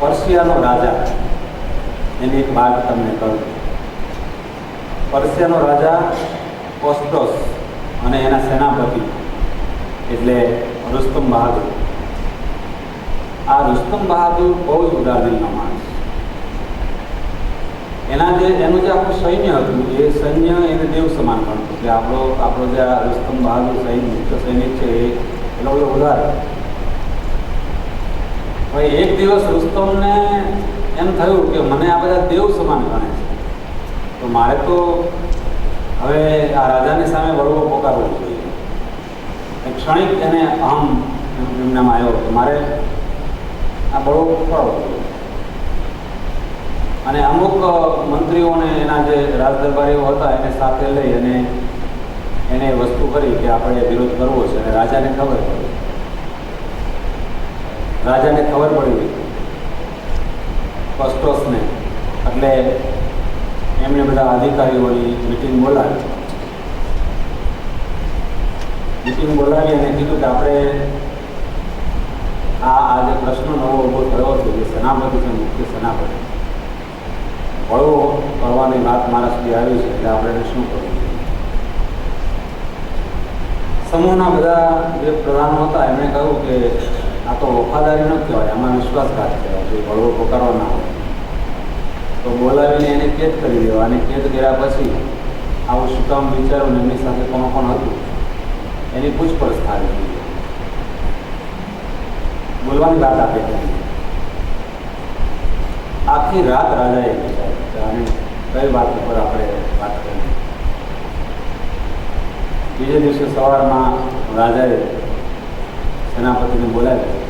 પર્શિયાનો રાજા. એની એક વાત તમને કહું. પર્શિયાનો રાજા કોસ્ટોસ અને એના સેનાપતિ, એટલે રુસ્તમ બહાદુર. આ રુસ્તમ બહાદુર બહુ જ ઉદાર દિલનો માણસ. એના જે, એનું જે આપણું સૈન્ય હતું, એ સૈન્ય એને દેવ સમાન ગણતું. કે આપણો આપણો જે આ રુસ્તમ બહાદુર સૈનિક સૈનિક છે એ એટલો બધો ઉદાર. હવે એક દિવસ રુસ્તમને એમ થયું કે મને આ બધા દેવ સમાન ગણે છે. તો મારે તો હવે આ રાજાની સામે વળવો પોકારવો જોઈએ. ક્ષણિક એને અહમ એમનામાં આવ્યો કે મારે આ બળવો પોકારવો અને અમુક મંત્રીઓને એના જે રાજદરબારીઓ હતા એને સાથે લઈ અને એને વસ્તુ કરી કે આપણે વિરોધ કરવો છે. અને રાજાને ખબર પડી. રાજાને ખબર પડી કોસ્ટોસને એટલે એમણે બધા અધિકારીઓની મિટિંગ બોલાવી. મિટિંગ બોલાવી અને કીધું કે આપણે આ આજે પ્રશ્ન નવો ઊભો થયો છે જે સેનાપતિ છે, મુખ્ય સેનાપતિ. વળવો કરવાની વાત મારા સુધી આવી છે, એટલે આપણે શું કરવું? સમૂહના બધા જે પ્રધાનો હતા, એમણે કહ્યું કે આ તો વફાદારી ન કહેવાય, આમાં વિશ્વાસઘાત કહેવાય જો વળવો પોકારવા ના હોય. તો બોલાવીને એને કેદ કરી દેવા અને કેદ કર્યા પછી આવું શું કામ વિચારો એમની સાથે કોણ કોણ હતું? એની પૂછપરછ જોઈએ બોલવાની વાત આપે આખી રાત રાજાએ કે કઈ વાત ઉપર આપણે વાત કરી બીજે દિવસે સવારમાં રાજાએ સેનાપતિને બોલાવ્યા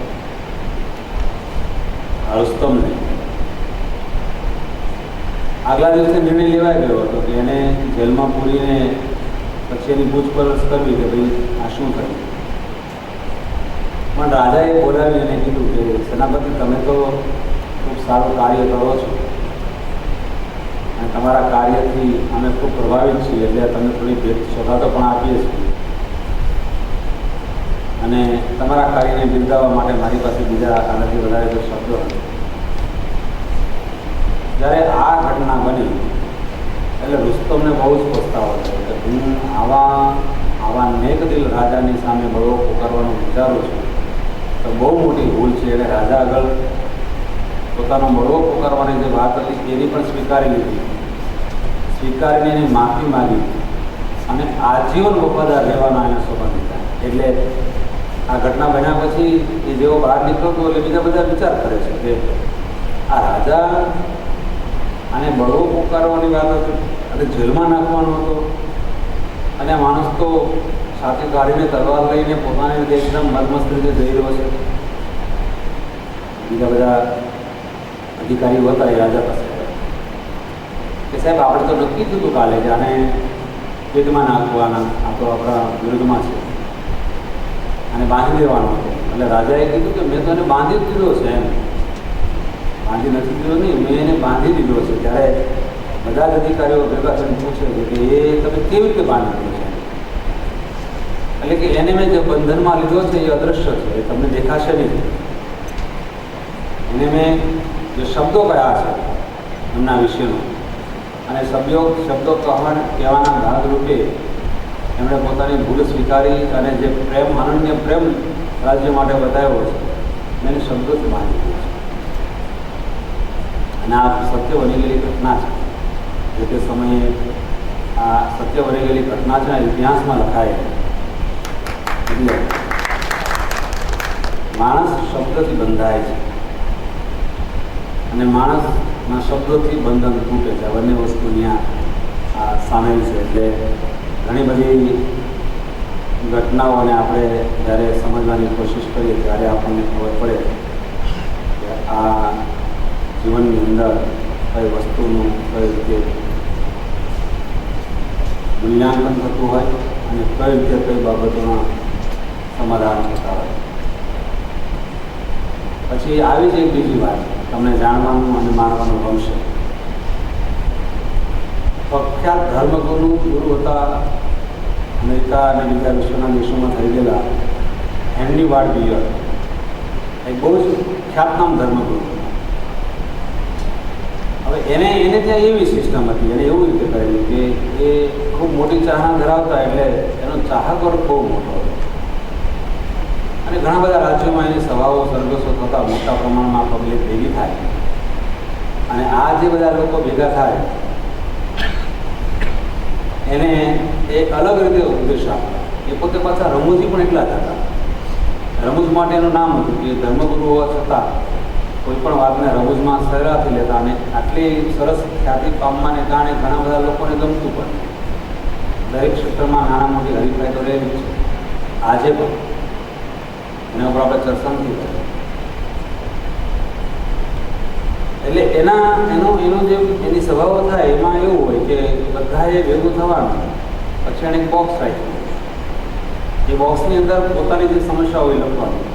રુસ્તમને આગલા દિવસે નિર્ણય લેવાઈ ગયો હતો કે એને જેલમાં પૂરીને પછી એની પૂછપરછ કરવી કે ભાઈ, આ શું થયું? પણ રાજાએ બોલાવી અને કીધું કે સેનાપતિ, તમે તો ખૂબ સારું કાર્ય કરો છો. અને તમારા કાર્યથી અમે ખૂબ પ્રભાવિત છીએ, એટલે તમે થોડી ભેટ સોગાદો પણ આપીએ છીએ. અને તમારા કાર્યને બિરદાવવા માટે મારી પાસે બીજા આનાથી વધારે કોઈ શબ્દો જ્યારે આ ઘટના બની, એટલે રુસ્તમને બહુ જ પસ્તાવો કે હું આવા આવા નેકદિલ રાજાની સામે બળવો પોકારવાનું વિચારું છું. તો બહુ મોટી ભૂલ છે. એટલે રાજા આગળ પોતાનો બળવો પોકારવાની જે વાત હતી એની પણ સ્વીકારી લીધી. સ્વીકારીને એની માફી માગી. અને આજીવન વફાદાર રહેવાના એને સંબંધ એટલે આ ઘટના બન્યા પછી એ જેવો બહાર નીકળ્યો હતો એટલે બીજા બધા વિચાર કરે છે કે આ રાજા આને બળવો પોકારવાની વાત હતી અને જેલમાં નાખવાનો હતો. અને માણસ તો સાથે કાઢીને તલવાર લઈને પોતાની રીતે એકદમ મલમસ્ત રીતે જઈ રહ્યો છે. બીજા બધા અધિકારીઓ હતા એ રાજા પાસે. કે સાહેબ, આપણે તો નક્કી જ હતું કાલે કે આને પેટમાં નાખવાના, આ તો આપણા વિરુદ્ધમાં છે. અને બાંધી દેવાનો હતો. એટલે રાજાએ કીધું કે મેં તો બાંધી જ દીધો છે એમ. બાંધી નથી દીધો નહીં, મેં એને બાંધી દીધો છે. ત્યારે બધા જ અધિકારીઓ ભેગા થઈને પૂછે કે એ તમે કેવી રીતે બાંધી દીધો છે? એટલે કે એને મેં જે બંધનમાં લીધો છે એ અદૃશ્ય છે, એ તમને દેખાશે નહીં. એને મેં જે શબ્દો કયા છે, એમના વિશેનો. અને શબ્દો શબ્દો કહેવાના ભાગરૂપે એમણે પોતાની ભૂલ સ્વીકારી અને જે પ્રેમ અનન્ય પ્રેમ રાજ્ય માટે બતાવ્યો છે, એને શબ્દોથી માની દીધો છે. અને આ સત્ય બની ઘટના છે. જે તે સમયે આ સત્ય બની ઘટના છે ઇતિહાસમાં લખાય એટલે માણસ શબ્દથી બંધાય છે. અને માણસના શબ્દોથી બંધન તૂટે છે. બંને વસ્તુ અહીંયા સામેલ છે. એટલે ઘણી બધી ઘટનાઓને આપણે જ્યારે સમજવાની કોશિશ કરીએ ત્યારે આપણને ખબર પડે કે આ જીવનની અંદર કઈ વસ્તુનું કઈ રીતે મૂલ્યાંકન થતું હોય અને કઈ રીતે કઈ બાબતોના સમાધાન થતા હોય. પછી આવી જ એક બીજી વાત, તમને જાણવાનું અને માનવાનું ગમશે. પ્રખ્યાત ધર્મગુરુ ગુરુ હતા અમેરિકા અને બીજા વિશ્વના દેશોમાં ગયેલા હેનરી વાર્ડ બિયર. એ બહુ જ ખ્યાતનામ ધર્મગુરુ. હવે એને એને ત્યાં એવી સિસ્ટમ હતી, એને એવું રીતે કરેલું કે એ ખૂબ મોટી ચાહના ધરાવતા એટલે એનો ચાહક વર્ગ બહુ મોટો હતો. અને ઘણા બધા રાજ્યોમાં એની સભાઓ સરઘસો થતા મોટા પ્રમાણમાં પબ્લિક ભેગી થાય. અને આ જે બધા લોકો ભેગા થાય એને એક અલગ રીતે ઉપદેશ એ પોતે પાછા રમૂજી પણ એટલા જ હતા. રમૂજ માટે એનું નામ હતું કે ધર્મગુરુ હોવા છતાં કોઈ પણ વાતને રમૂજમાં સરળતાથી લેતા અને આટલી સરસ ખ્યાતિ પામવાને કારણે ઘણા બધા લોકોને ગમતું પણ. દરેક ક્ષેત્રમાં નાના મોટી હરીફાઈ તો રહેલી છે. આજે પણ. એના ઉપર આપણે ચર્ચા નથી કરી એટલે એના, એનો એનો જે, એની સ્વભાવ થાય, એમાં એવું હોય કે બધાએ ભેગું થવાનું. પછી એને બોક્સ રાખ્યું એ બોક્સની અંદર પોતાની જે સમસ્યા હોય લખવાની.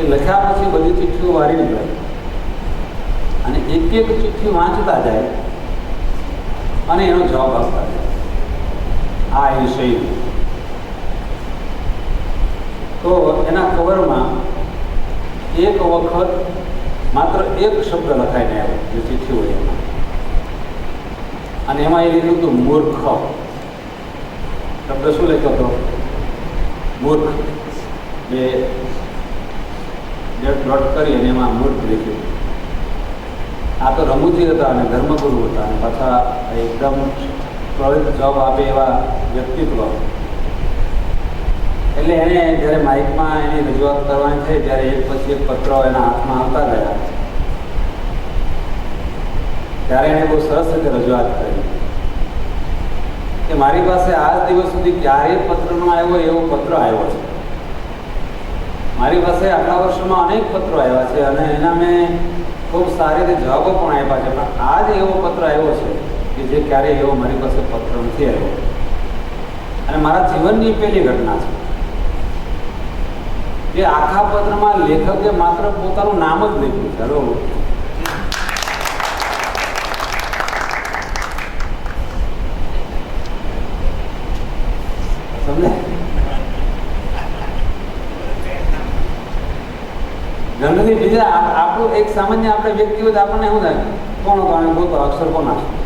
એ લખ્યા પછી બધી ચિઠ્ઠીઓ વારી નીકળે. અને એક એક ચિઠ્ઠી વાંચતા જાય અને એનો જવાબ આપતા જાય. આ એ શૈલી. તો એના કવરમાં એક વખત માત્ર એક શબ્દ લખાઈને આવ્યો જે ચિઠ્ઠી હોય એમાં. અને એમાં એ લીધું હતું મૂર્ખ. શબ્દ શું લખ્યો હતો? મૂર્ખ. બે ડેટ કરી અને એમાં મૂર્ખ લખ્યું. આ તો રમૂજી હતા અને ધર્મગુરુ હતા અને પાછા એકદમ ત્વરિત જવાબ આપે એવા વ્યક્તિત્વ. એટલે એને જ્યારે માઇકમાં એની રજૂઆત કરવાની થઈ, ત્યારે એક પછી એક પત્રો એના હાથમાં આવતા રહ્યા. ત્યારે એણે બહુ સરસ રીતે રજૂઆત કરી. કે મારી પાસે આજ દિવસ સુધી ક્યારેય પત્રનો આવ્યો, એવો પત્ર આવ્યો છે. મારી પાસે આટલા વર્ષોમાં અનેક પત્રો આવ્યા છે અને એના મેં ખૂબ સારી રીતે જવાબો પણ આપ્યા છે. પણ આજ એવો પત્ર આવ્યો છે કે જે ક્યારેય એવો મારી પાસે પત્ર નથી આવ્યો. અને મારા જીવનની પહેલી ઘટના છે. કે આખા પત્રમાં લેખકે માત્ર પોતાનું નામ જ લખ્યું છે સમજે જનરલી બીજા આપણું એક સામાન્ય આપણે વ્યક્તિ હોય આપણને શું થાય? કોણ કોણ ગોતો અક્ષર કોના છે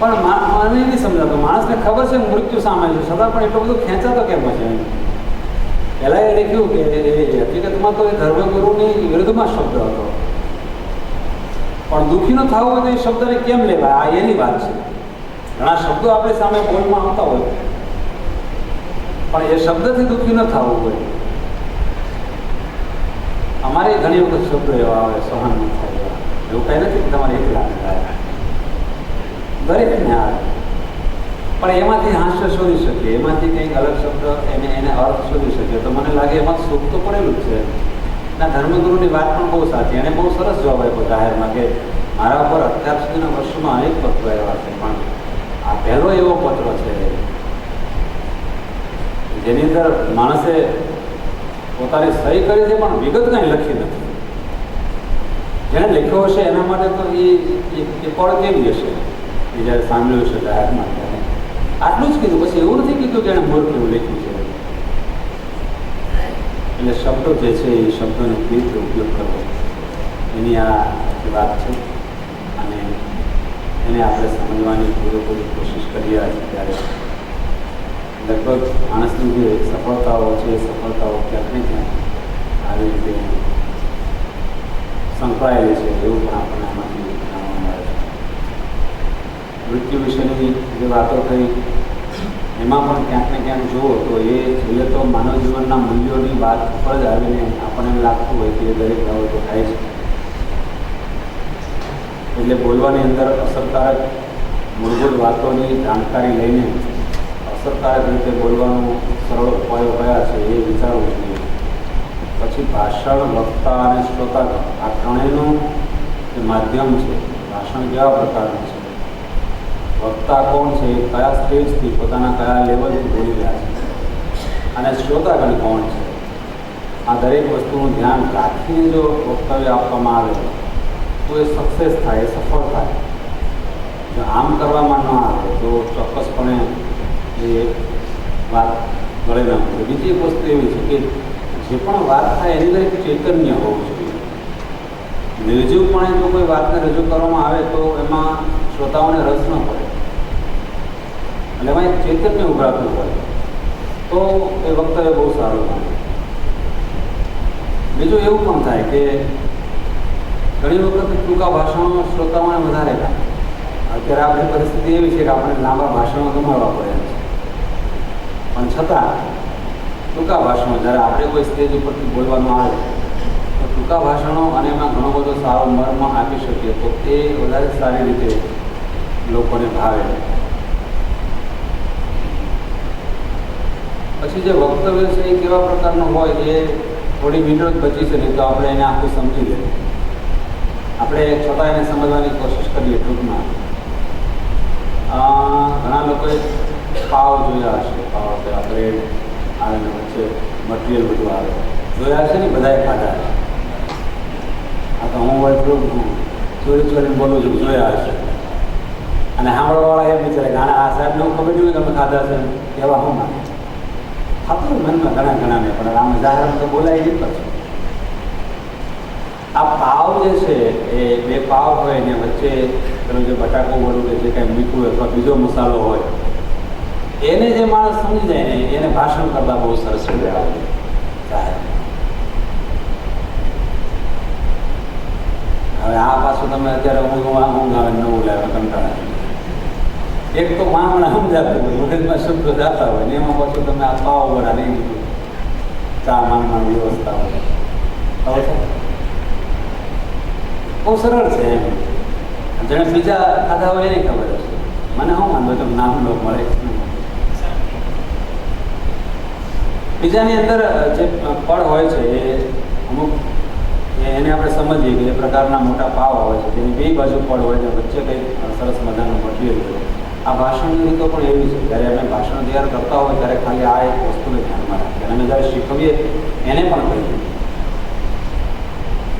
પણ મને નહીં સમજાતો. માણસને ખબર છે મૃત્યુ સામે છે. છતાં પણ એટલો બધો ખેંચાતો કેમ છે પહેલાં એ લખ્યું કે હકીકતમાં તો એ ધર્મગુરુની વિરુદ્ધમાં શબ્દ હતો. પણ દુઃખી ન થવું હોય તો એ શબ્દને કેમ લેવાય? આ એની વાત છે. ઘણા શબ્દો આપણે સામે બોલમાં આવતા હોય. પણ એ શબ્દથી દુઃખી ન થવું હોય. અમારે ઘણી વખત શબ્દો એવા આવે, સહન ન થાય એવું. કંઈ નથી તમારે એકલા દરેકને આવે પણ એમાંથી હાસ્ય શોધી શકીએ. એમાંથી કંઈક અલગ શબ્દ, એને એને અર્થ શોધી શકીએ. તો મને લાગે એમાં સુખ તો પડેલું જ છે. ના, ધર્મગુરુની વાત પણ બહુ સાચી. એણે બહુ સરસ જવાબ આપ્યો જાહેરમાં કે મારા ઉપર અત્યાર સુધીના વર્ષોમાં અનેક પત્રો આવ્યા છે. પણ આ પહેલો એવો પત્ર છે જેની અંદર માણસે પોતાની સહી કરી છે, પણ વિગત કંઈ લખી નથી. જેણે લખ્યો હશે એના માટે તો એ પળ કેવી હશે? એ જ્યારે સાંભળ્યું છે ત્યારે ત્યારે આટલું જ કીધું, પછી એવું નથી કીધું કે એને મૂર્ખ એવું લખ્યું છે. એટલે શબ્દો જે છે એ શબ્દોનો કેવી ઉપયોગ કરવો? એની આ વાત છે, અને એને આપણે સમજવાની પૂરેપૂરી કોશિશ કરી રહ્યા છીએ ત્યારે. લગભગ માણસની જે સફળતાઓ છે સફળતાઓ ક્યાંક ને ક્યાંક આવી રીતે સંકળાયેલી છે, એવું પણ આપણને આમાંથી જાણવા મળે છે મૃત્યુ વિશેની જે વાતો થઈ, એમાં પણ ક્યાંક ને ક્યાંક જુઓ તો એ જોઈએ તો માનવ જીવનના મૂલ્યોની વાત પર જ આવીને આપણને એમ લાગતું હોય કે દરેક બાબતો થાય છે. એટલે બોલવાની અંદર અસરકારક મૂળભૂત વાતોની જાણકારી લઈને અસરકારક રીતે બોલવાનું સરળ ઉપાયો કયા છે એ વિચારવું જોઈએ. પછી ભાષણ, વક્તા અને શ્રોતા આ ત્રણેયનું જે માધ્યમ છે, ભાષણ કેવા પ્રકારનું છે? વક્તા કોણ છે કયા સ્ટેજથી પોતાના કયા લેવલથી બોલી રહ્યા છે? અને શ્રોતાગણ કોણ છે? આ દરેક વસ્તુનું ધ્યાન રાખીને જો વક્તવ્ય આપવામાં આવે, તો એ સક્સેસ થાય, એ સફળ થાય. જો આમ કરવામાં ન આવે, તો ચોક્કસપણે એ વાત ગળે ન પડે. બીજી એક વસ્તુ એવી છે કે જે પણ વાત થાય એની દરેક ચૈતન્ય હોવું જોઈએ. નિર્જીવપણે જો કોઈ વાતને રજૂ કરવામાં આવે, તો એમાં શ્રોતાઓને રસ ન પડે. એટલે એમાં એક ચૈતન્ય ઉભરાતું હોય તો એ વક્તવ્ય બહુ સારું થાય બીજું એવું પણ થાય કે ઘણી વખત ટૂંકા ભાષણો શ્રોતાઓને વધારે થાય. અત્યારે આપણી પરિસ્થિતિ એવી છે કે આપણે લાંબા ભાષણો ગમાડવા પડે છે. પણ છતાં, ટૂંકા ભાષણો, જ્યારે આપણે કોઈ સ્ટેજ ઉપરથી બોલવાનું આવે, તો ટૂંકા ભાષણો અને એમાં ઘણો બધો સારો મર્મ આપી શકીએ તો એ વધારે સારી રીતે લોકોને ભાવે. પછી જે વક્તવ્ય છે એ કેવા પ્રકારનું હોય એ થોડી જ બચી છે, નહીં તો આપણે એને આખું સમજી લઈએ આપણે છતાં એને સમજવાની કોશિશ કરીએ ટૂંકમાં. ઘણા લોકોએ પાવ જોયા હશે, પાવ પેલા બ્રેડ આવે વચ્ચે મટીરિયલ બધું આવે. જોયા છે ને બધાએ ખાધા? છે આ તો હું હોય થોડું ચોરી ચોરીને બોલું છું, જોયા હશે. અને સાંભળવાવાળા એમ વિચારે કે આ સાહેબને હું ખબર નહીં તમે ખાધા છે કેવા હું ના હોય મનમાં ઘણા ઘણા પણ આમ જાહેરાત તો બોલાય જ પછી. આ પાવ જે છે, એ બે પાવ હોય ને વચ્ચે જે બટાકો વડું કે જે કાંઈ મીઠું અથવા બીજો મસાલો હોય, એને જે માણસ સમજી જાય ને એને ભાષણ કરતા બહુ સરસ રીતે આવે હવે આ પાછું તમે અત્યારે ઊંઘ ઊંઘ આવે નવું લાવે કંટાળા એક તો મામણા સમજાતું હોય મગજમાં શબ્દ જાતા હોય ને એમાં પાછું તમે આ પાવ વડા નહીં બધું ચા માનમાં વ્યવસ્થા હોય. બહુ સરળ છે એમ. જેને બીજા ખાધા હોય એને ખબર હશે. મને શું વાંધો તમે નામ લો મળે. બીજાની અંદર જે પળ હોય છે એ અમુક એને આપણે સમજીએ કે એ પ્રકારના મોટા પાવ આવે છે. તેની બે બાજુ પળ હોય છે. વચ્ચે કંઈક સરસ મજાનું મટીરિયલ હોય આ ભાષણની રીતો પણ એવી છે જ્યારે અમે ભાષણ તૈયાર કરતા હોય ત્યારે ખાલી આ એક વસ્તુને ધ્યાનમાં રાખીએ. અને અમે જ્યારે શીખવીએ એને પણ કહીએ.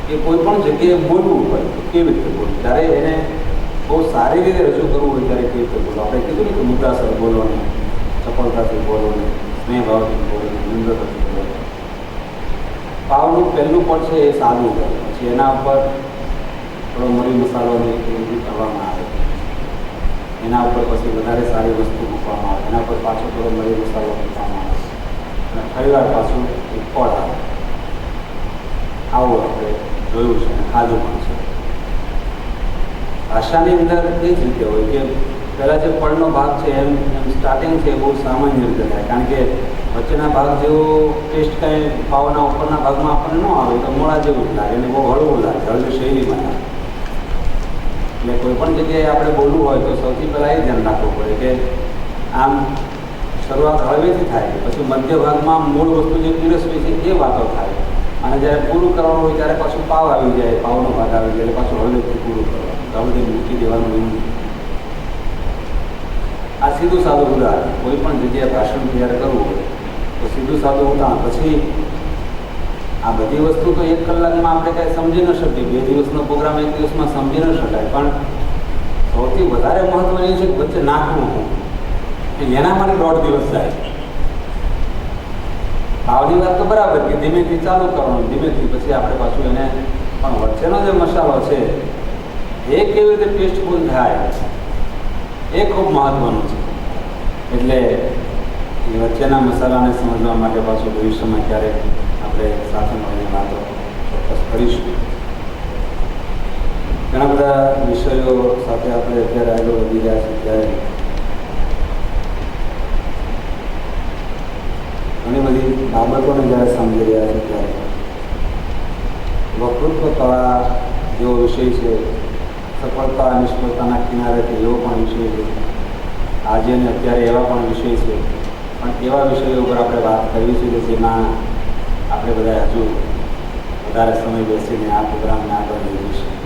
કે કોઈ પણ જગ્યાએ બોલવું હોય તો કેવી રીતે બોલવું? ત્યારે એને બહુ સારી રીતે રજૂ કરવું હોય ત્યારે કેવી રીતે બોલવું? આપણે કીધું ને કે મુદ્દાસર બોલવાનું ચપળતાથી બોલવાનું સ્નેહ ભાવથી બોલવાનું, નિમ્રતાથી બોલવાનું. પાવનું પહેલું પડ છે એ સાદું પછી એના ઉપર થોડો મરી મસાલોની એવું કરવામાં એના ઉપર પછી વધારે સારી વસ્તુ મૂકવામાં આવે. એના ઉપર પાછો થોડો મરી મસાલો મૂકવામાં આવે. અને ફરીવાર પાછું એક ફળ આવે. આવું આપણે જોયું છે અને ખાધું પણ છે. ભાષાની અંદર એ જ રીતે હોય કે પહેલાં જે ફળનો ભાગ છે એમ એમ સ્ટાર્ટિંગ છે બહુ સામાન્ય રીતે થાય. કારણ કે વચ્ચેના ભાગ જેવો ટેસ્ટ કાંઈ પાવના ઉપરના ભાગમાં આપણને ન આવે તો મોડા જેવું જ લાગે અને બહુ હળવું લાગે. હળવી શૈલીમાં લાગે. એટલે કોઈ પણ જગ્યાએ આપણે બોલવું હોય તો સૌથી પહેલાં એ ધ્યાન રાખવું પડે કે આમ શરૂઆત હળવેથી થાય, પછી મધ્ય ભાગમાં મૂળ વસ્તુ જે પીરસવી છે એ વાતો થાય. અને જ્યારે પૂરું કરવાનું હોય ત્યારે પાછું પાવ આવી જાય, પાવનો ભાગ આવી જાય, એટલે પાછું હળવેથી પૂરું કરવાનું. તો મૂકી દેવાનું નહીં. આ સીધું સાદું ઉદાહરણ. કોઈ પણ જગ્યાએ ભાષણ તૈયાર કરવું હોય તો સીધું સાદું ઉદાહરણ. પછી આ બધી વસ્તુ તો એક કલાકમાં આપણે કાંઈ સમજી ન શકીએ. બે દિવસનો પ્રોગ્રામ એક દિવસમાં સમજી ન શકાય. પણ સૌથી વધારે મહત્વ એ છે કે વચ્ચે નાખવું. એના માટે દોઢ દિવસ જાય ભાવની વાત તો બરાબર કે ધીમેથી ચાલુ કરવાનું, ધીમેથી. પછી આપણે પાછું એને પણ વચ્ચેનો જે મસાલો છે, એ કેવી રીતે ટેસ્ટફુલ થાય, એ ખૂબ મહત્વનું છે. એટલે એ વચ્ચેના મસાલાને સમજવા માટે પાછું ભવિષ્યમાં ક્યારેક આપણે સાથે મળીને વાતો ચોક્કસ કરીશું. ઘણા બધા વિષયો સાથે આપણે અત્યારે આગળ વધી રહ્યા છીએ ત્યારે. ઘણી બધી બાબતોને જ્યારે સમજી રહ્યા છે ત્યારે. વકૃત્વ કળા જેવો વિષય છે, સફળતા નિષ્ફળતાના કિનારેથી એવો પણ વિષય છે. આજે અને અત્યારે એવા પણ વિષય છે. પણ એવા વિષયો ઉપર આપણે વાત કરવી છે કે જેમાં આપણે બધા હજુ વધારે સમય બેસીને આ પ્રોગ્રામને આગળ લઈ જઈશું.